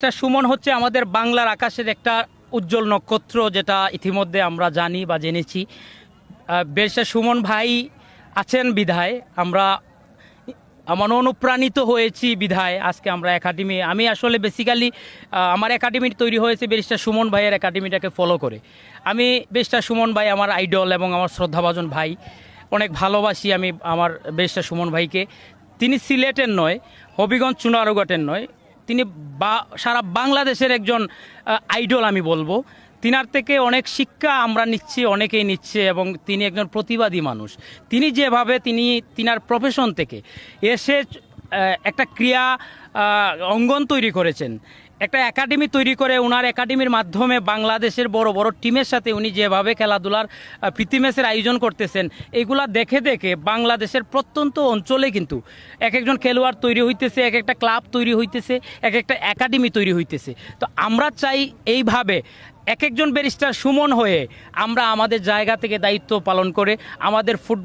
এটা সুমন হচ্ছে আমাদের বাংলার আকাশের একটা উজ্জ্বল নক্ষত্র, যেটা ইতিমধ্যে আমরা জানি বা জেনেছি। বেশা, সুমন ভাই আছেন বিধায়। আমরা আমার অনুপ্রাণিত হয়েছি বিধায় আজকে আমরা একাডেমি। আমি আসলে বেসিক্যালি আমার একাডেমি তৈরি হয়েছে বেরিস্টার সুমন ভাইয়ের একাডেমিটাকে ফলো করে। আমি বেরিস্টার সুমন ভাই আমার আইডল এবং আমার শ্রদ্ধাভাজন ভাই। অনেক ভালোবাসি আমি আমার বেরিস্টার সুমন ভাইকে। তিনি সিলেটের নয়, হবিগঞ্জ চুনারুঘাটের নয়। তিনি বা, সারা বাংলাদেশের একজন আইডল আমি বলব। তিনার থেকে অনেক শিক্ষা আমরা নিচ্ছি, অনেকেই নিচ্ছে এবং তিনি একজন প্রতিবাদী মানুষ। তিনি যেভাবে তিনি, তিনার প্রফেশন থেকে এসে একটা ক্রিয়া অঙ্গন তৈরি করেছেন। একটা একাডেমি তৈরি করে ওনার একাডেমির মাধ্যমে বাংলাদেশের বড় বড় টিমের সাথে উনি যেভাবে খেলাধুলার প্রীতি ম্যাচের আয়োজন করতেছেন এইগুলা দেখে দেখে বাংলাদেশের প্রত্যন্ত অঞ্চলে কিন্তু এক একজন খেলোয়াড় তৈরি হইতেছে, এক একটা ক্লাব তৈরি হইতেছে, এক একটা একাডেমি তৈরি হইতেছে। তো আমরা চাই এইভাবে এক একজন ব্যারিস্টার সুমন হয়ে আমরা আমাদের জায়গা থেকে দায়িত্ব পালন করে আমাদের ফুটবল